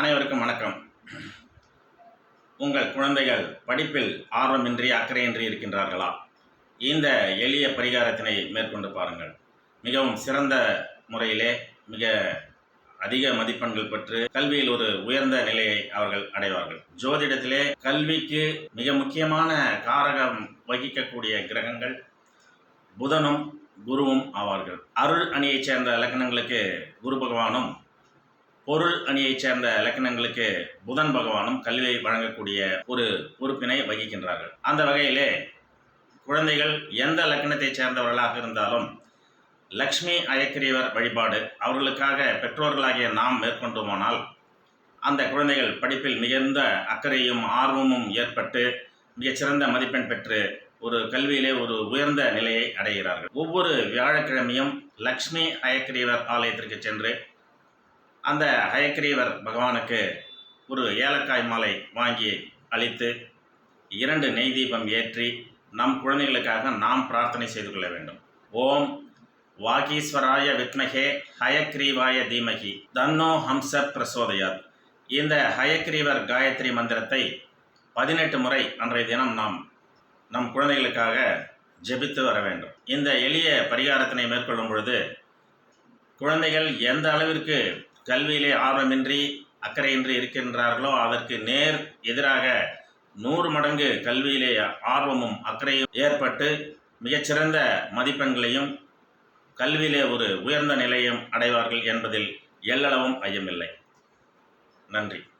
அனைவருக்கும் வணக்கம். உங்கள் குழந்தைகள் படிப்பில் ஆர்வமின்றி அக்கறையின்றி இருக்கின்றார்களா? இந்த எளிய பரிகாரத்தினை மேற்கொண்டு பாருங்கள். மிகவும் சிறந்த முறையிலே மிக அதிக மதிப்பெண்கள் பெற்று கல்வியில் ஒரு உயர்ந்த நிலையை அவர்கள் அடைவார்கள். ஜோதிடத்திலே கல்விக்கு மிக முக்கியமான காரகம் வகிக்கக்கூடிய கிரகங்கள் புதனும் குருவும் ஆவார்கள். அருள் அணியைச் சேர்ந்த இலக்கணங்களுக்கு குரு பகவானும் பொருள் அணியைச் சேர்ந்த லக்னங்களுக்கு புதன் பகவானும் கல்வியை வழங்கக்கூடிய ஒரு உறுப்பினை வகிக்கின்றார்கள். அந்த வகையிலே குழந்தைகள் எந்த லக்கணத்தைச் சேர்ந்தவர்களாக இருந்தாலும் லக்ஷ்மி அயக்கிரியவர் வழிபாடு அவர்களுக்காக பெற்றோர்களாகிய நாம் மேற்கொண்டோமானால் அந்த குழந்தைகள் படிப்பில் மிகுந்த அக்கறையும் ஆர்வமும் ஏற்பட்டு மிகச்சிறந்த மதிப்பெண் பெற்று ஒரு கல்வியிலே ஒரு உயர்ந்த நிலையை அடைகிறார்கள். ஒவ்வொரு வியாழக்கிழமையும் லக்ஷ்மி அயக்கிரியவர் ஆலயத்திற்கு சென்று அந்த ஹயக்ரீவர் பகவானுக்கு ஒரு ஏலக்காய் மாலை வாங்கி அளித்து இரண்டு நெய் தீபம் ஏற்றி நம் குழந்தைகளுக்காக நாம் பிரார்த்தனை செய்து கொள்ள வேண்டும். ஓம் வாகீஸ்வராய வித்மகே ஹயக்ரீவாய தீமகி தன்னோ ஹம்ச பிரசோதயாத். இந்த ஹயக்ரீவர் காயத்ரி மந்திரத்தை பதினெட்டு முறை அன்றைய தினம் நாம் நம் குழந்தைகளுக்காக ஜெபித்து வர வேண்டும். இந்த எளிய பரிகாரத்தினை மேற்கொள்ளும் பொழுது குழந்தைகள் எந்த அளவிற்கு கல்வியிலே ஆர்வமின்றி அக்கறையின்றி இருக்கின்றார்களோ அதற்கு நேர் எதிராக நூறு மடங்கு கல்வியிலே ஆர்வமும் அக்கறையும் ஏற்பட்டு மிகச்சிறந்த மதிப்பெண்களையும் கல்வியிலே ஒரு உயர்ந்த நிலையும் அடைவார்கள் என்பதில் எல்லளவும் ஐயமில்லை. நன்றி.